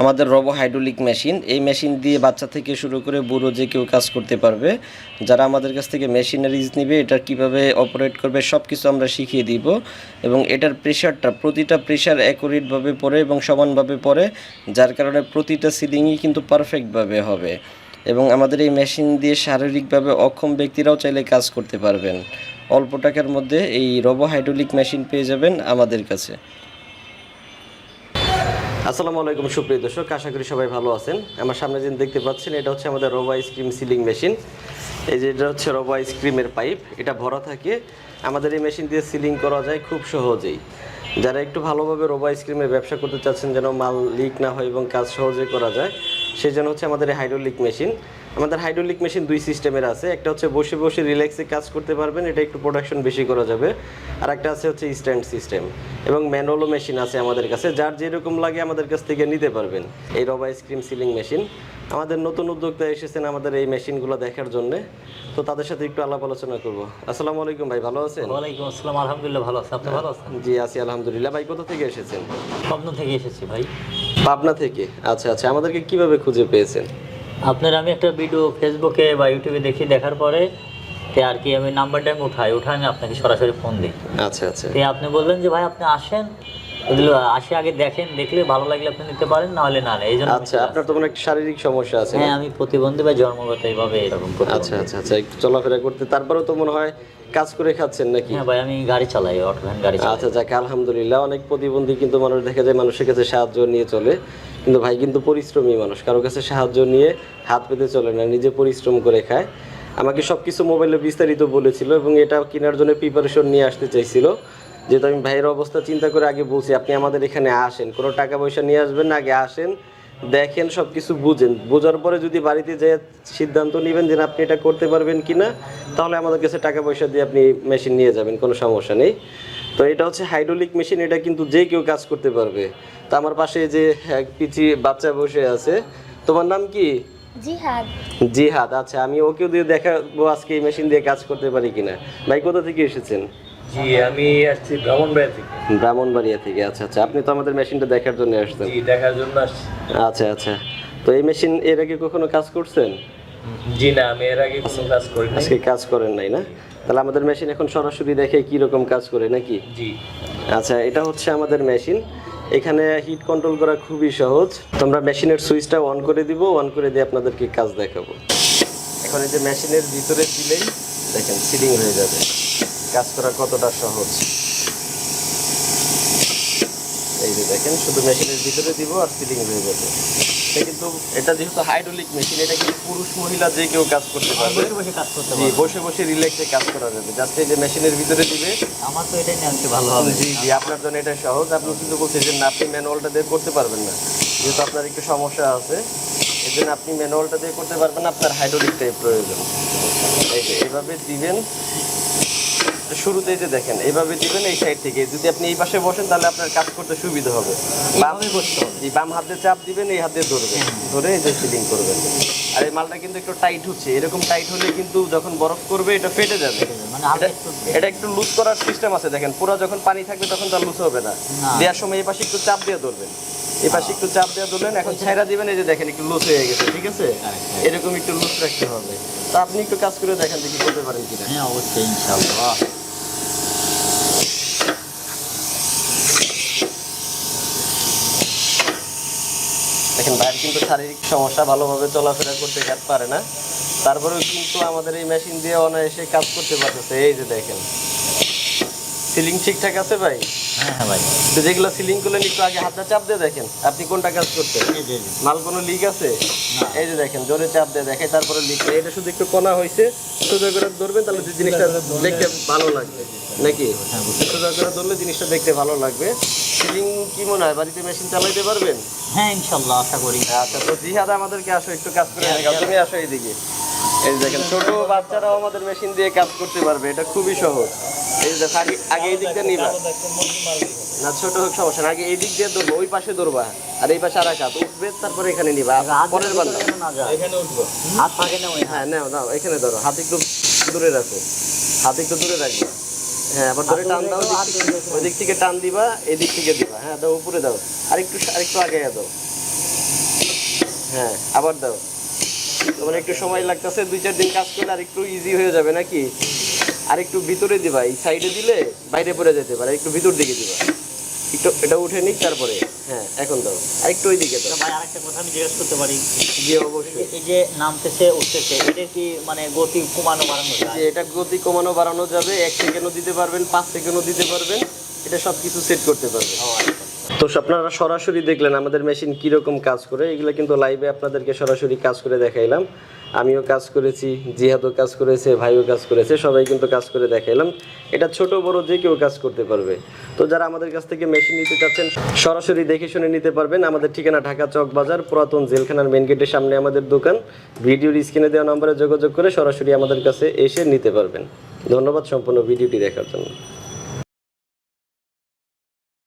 আমাদের robo hydraulic machine এই machine দিয়ে বাচ্চা থেকে শুরু করে বুড়ো যে কেউ কাজ করতে পারবে, যারা আমাদের কাছ থেকে মেশিনারিজ নিবে, এটা কীভাবে অপারেট করবে সব কিছু আমরা শিখিয়ে দিব এবং এটার প্রেশারটা প্রতিটা প্রেশার অ্যাকুরেটভাবে পড়ে এবং সমানভাবে পড়ে, যার কারণে প্রতিটা সিলিংই কিন্তু পারফেক্টভাবে হবে এবং আমাদের এই মেশিন দিয়ে শারীরিকভাবে অক্ষম ব্যক্তিরাও চাইলে কাজ করতে পারবেন। অল্প টাকার মধ্যে এই রবো হাইড্রোলিক মেশিন পেয়ে যাবেন আমাদের কাছে। আসসালামু আলাইকুম, সুপ্রিয় দর্শক, আশা করি সবাই ভালো আছেন। আমার সামনে যে দেখতে পাচ্ছেন, এটা হচ্ছে আমাদের রোবা আইসক্রিম সিলিং মেশিন এই যে এটা হচ্ছে রোবা আইসক্রিমের পাইপ এটা ভরা থাকে। আমাদের এই মেশিন দিয়ে সিলিং করা যায় খুব সহজেই। যারা একটু ভালোভাবে রোবা আইসক্রিমের ব্যবসা করতে চাচ্ছেন, যেন মাল লিক না হয় এবং কাজ সহজে করা যায় সেই জন্য হচ্ছে আমাদের হাইড্রোলিক মেশিন আমাদের হাইড্রোলিক মেশিন দুই সিস্টেমের আছে। একটা হচ্ছে বসে বসে রিল্যাক্সে কাজ করতে পারবেন এটা একটু প্রোডাকশন বেশি করা যাবে। আর একটা আছে হচ্ছে স্ট্যান্ড সিস্টেম এবং ম্যানুয়ালও মেশিন আছে আমাদের কাছে যার যেরকম লাগে আমাদের কাছ থেকে নিতে পারবেন এই রবা আইসক্রিম সিলিং মেশিন আমাদের নতুন উদ্যোক্তা এসেছেন আমাদের এই মেশিনগুলো দেখার জন্য। তো তাদের সাথে একটু আলাপ আলোচনা করব। আসসালামু আলাইকুম ভাই ভালো আছেন? ওয়ালাইকুম আসসালাম আলহামদুলিল্লাহ ভালো আছে। আপনি ভালো আছেন? জি আছি আলহামদুলিল্লাহ। ভাই কোথা থেকে এসেছেন? স্বপ্ন থেকে এসেছি ভাই। পাবনা থেকে? আচ্ছা আচ্ছা। আমাদেরকে কীভাবে খুঁজে পেয়েছেন? আপনার আমি একটা ভিডিও ফেসবুকে বা ইউটিউবে দেখি দেখার পরে তে আর কি আমি নাম্বারটা আমি উঠাই উঠাই আমি আপনাকে সরাসরি ফোন দিই। আচ্ছা আচ্ছা। তে আপনি বললেন যে ভাই আপনি আসেন আসে আগে দেখেন দেখলে ভালো লাগলে আপনি নিতে পারেন না হলে না। এই জন্য আচ্ছা আপনার তো শারীরিক সমস্যা আছে। হ্যাঁ আমি প্রতিবন্ধী বা জন্মগত এইভাবে এরকম আচ্ছা আচ্ছা আচ্ছা একটু চলাফেরা করতে। তারপরেও তো মনে হয় কাজ করে খাচ্ছেন নাকি? হ্যাঁ ভাই আমি গাড়ি চালাই অটো ভ্যান গাড়ি আচ্ছা যাক আলহামদুলিল্লাহ অনেক প্রতিবন্ধী কিন্তু মানুষ দেখা যায় মানুষের কাছে সাহায্য নিয়ে চলে। কিন্তু ভাই কিন্তু পরিশ্রমী মানুষ, কারও কাছে সাহায্য নিয়ে হাত পেতে চলে না, নিজে পরিশ্রম করে খায়। আমাকে সব কিছু মোবাইলে বিস্তারিত বলেছিল এবং এটা কেনার জন্য প্রিপারেশন নিয়ে আসতে চাইছিল। যেহেতু আমি ভাইয়ের অবস্থা চিন্তা করে আগে বলছি, আপনি আমাদের এখানে আসেন, কোনো টাকা পয়সা নিয়ে আসবেন না, আগে আসেন, দেখেন সব কিছু বুঝেন। বোঝার পরে যদি বাড়িতে যে সিদ্ধান্ত নেবেন যে আপনি এটা করতে পারবেন কি না তাহলে আমাদের কাছে টাকা পয়সা দিয়ে আপনি মেশিন নিয়ে যাবেন, কোনো সমস্যা নেই। তো এটা হচ্ছে হাইড্রোলিক মেশিন এটা কিন্তু যে কেউ কাজ করতে পারবে। তো আমার পাশে যে এক পিচি বাচ্চা বসে আছে। তোমার নাম কি? জিহাদ। জিহাদ আচ্ছা আমি ওকেও দিয়ে দেখাবো আজকে এই মেশিন দিয়ে কাজ করতে পারি কিনা। ভাই কোথা থেকে এসেছেন? জি আমি আসছি ব্রাহ্মণবাড়িয়া থেকে। ব্রাহ্মণবাড়িয়া থেকে আচ্ছা আচ্ছা আপনি তো আমাদের মেশিনটা দেখার জন্য আসছেন জি দেখার জন্য আসছি। আচ্ছা আচ্ছা তো এই মেশিন এর আগে কখনো কাজ করছেন? জি না আমি এর আগে কোনো কাজ করি নাই। আজকে কাজ করেন নাই না? তাহলে আমাদের মেশিন এখন সরাসরি দেখে কি রকম কাজ করে নাকি? জি। আচ্ছা এটা হচ্ছে আমাদের মেশিন। এখানে হিট কন্ট্রোল করা খুবই সহজ। তোমরা মেশিনের সুইচটা অন করে দিব অন করে দিয়ে আপনাদেরকে কাজ দেখাবো। এখন এই যে মেশিনের ভিতরে দিলেই দেখেন সিলিং হয়ে যাবে। কাজ করা কতটা সহজ? যে দেখেন শুধু মেশিনের ভিতরে দিব আর সিলিং হয়ে যাবে কিন্তু এটা যেহেতু হাইড্রোলিক মেশিন এটা কিন্তু পুরুষ মহিলা যে কেউ কাজ করতে পারবে। জি বসে বসে রিল্যাক্সে কাজ করা যাবে। জাস্ট এই যে মেশিনের ভিতরে দিবে। আমার তো এটাই জানতে ভালো হবে। জি জি আপনার জন্য এটা সহজ। আপনি কিন্তু বলছেন যে না আপনি ম্যানুয়ালটা দিয়ে করতে পারবেন না। যেহেতু আপনার একটু সমস্যা আছে এই জন্য আপনি ম্যানুয়ালটা দিয়ে করতে পারবেন আপনার হাইড্রোলিকটাই প্রয়োজন। যে এইভাবে দিবেন। শুরুতে এই যে দেখেন এইভাবে দিবেন এই সাইড থেকে। যদি আপনি এই পাশে বসেন তাহলে আপনার কাজ করতে সুবিধা হবে। বাম বসতে হবে। বাম হাত চাপ দিবেন এই হাত ধরবেন। ধরে এই যে সিলিং করবেন। আর এই মালটা কিন্তু একটু টাইট হচ্ছে। এরকম টাইট হলে কিন্তু যখন বরফ করবে এটা ফেটে যাবে। মানে এটা- একটু লুজ করার সিস্টেম আছে। দেখেন পুরো যখন পানি থাকবে তখন তো লুজ হবে না। না। দেওয়ার সময় এই পাশে একটু চাপ দিয়ে ধরবেন। এই পাশে একটু চাপ দিয়ে ধরলেন এখন ছাইরা দিবেন এই যে দেখেন একটু লুজ হয়ে গেছে ঠিক আছে? এরকম একটু লুজ রাখতে হবে। তা আপনি একটু কাজ করে দেখেন দেখি করতে পারেন কিনা। হ্যাঁ অবশ্যই ইনশাআল্লাহ। দেখেন ভাইয়ের কিন্তু শারীরিক সমস্যা ভালোভাবে চলাফেরা করতে কাজ পারে না। তারপরেও কিন্তু আমাদের এই মেশিন দিয়ে অনায়াসে কাজ করতে পারতেছে। এই যে দেখেন। সিলিং ঠিকঠাক আছে ভাই? হ্যাঁ হ্যাঁ ভাই। তো যেগুলো সিলিং করলেন একটু আগে হাতটা চাপ দিয়ে দেখেন আপনি কোনটা কাজ যে। মাল কোনো লিক আছে? এই যে দেখেন জোরে চাপ দিয়ে দেখে তারপরে লিক এটা শুধু একটু কণা হয়েছে সোজা করে ধরবেন তাহলে যে জিনিসটা দেখতে ভালো লাগবে। নাকি? সোজা করে ধরলে জিনিসটা দেখতে ভালো লাগবে। সিলিং কি মনে হয় বাড়িতে মেশিন চালাইতে পারবেন? হ্যাঁ ইনশাআল্লাহ আশা করি। আচ্ছা তো জিহাদ আমাদেরকে আসো একটু কাজ করে দেখাও তুমি আসো এইদিকে। এই দেখেন ছোট বাচ্চারাও আমাদের মেশিন দিয়ে কাজ করতে পারবে এটা খুবই সহজ। এই দেখো, আগে আগে এই দিক দিয়ে নিবা। না ছোট হোক সমস্যা না, আগে এই দিক দিয়ে ধরবো ওই পাশে ধরবা আর এই পাশে আর এক হাত উঠবে তারপরে এখানে নিবা। পরের বার নাও। যেন না যায় এখানে উঠবো। হাত থাকে না হ্যাঁ। নাও নাও এখানে ধরো। হাত একটু দূরে রাখো। হাত একটু দূরে রাখবে। হ্যাঁ আবার ধরে টান দাও হাত দূরে রাখো। ওই দিক থেকে টান দিবা এই দিক থেকে দিবা। হ্যাঁ দাও উপরে দাও। আর একটু আর একটু আগে দাও। হ্যাঁ আবার দাও। তোমার একটু সময় লাগতেছে দুই চার দিন কাজ করলে আর একটু ইজি হয়ে যাবে নাকি? আর একটু ভিতরে দিবা এই সাইডে দিলে বাইরে পড়ে যেতে পারে একটু ভিতর দিকে দিবা। একটু এটা উঠে নিক তারপরে হ্যাঁ এখন দাও। আর একটু ওই দিকে দাও ভাই আরেকটা কথা আমি জিজ্ঞেস করতে পারি। জি অবশ্যই। এই যে নামতেছে উঠতেছে এটা কি মানে গতি কমানো বাড়ানো যে এটা গতি কমানো বাড়ানো যাবে এক সেকেন্ডও দিতে পারবেন পাঁচ সেকেন্ডও দিতে পারবেন এটা সব কিছু সেট করতে পারবেন। আচ্ছা। তো আপনারা সরাসরি দেখলেন আমাদের মেশিন কীরকম কাজ করে এগুলো কিন্তু লাইভে আপনাদেরকে সরাসরি কাজ করে দেখাইলাম। আমিও কাজ করেছি, জিহাদও কাজ করেছে, ভাইও কাজ করেছে, সবাই কিন্তু কাজ করে দেখাইলাম। এটা ছোট বড় যে কেউ কাজ করতে পারবে। তো যারা আমাদের কাছ থেকে মেশিন নিতে চাচ্ছেন, সরাসরি দেখে শুনে নিতে পারবেন। আমাদের ঠিকানা ঢাকা চক বাজার, পুরাতন জেলখানার মেন গেটের সামনে আমাদের দোকান। ভিডিওর স্ক্রিনে দেওয়া নম্বরে যোগাযোগ করে সরাসরি আমাদের কাছে এসে নিতে পারবেন। ধন্যবাদ সম্পূর্ণ ভিডিওটি দেখার জন্য।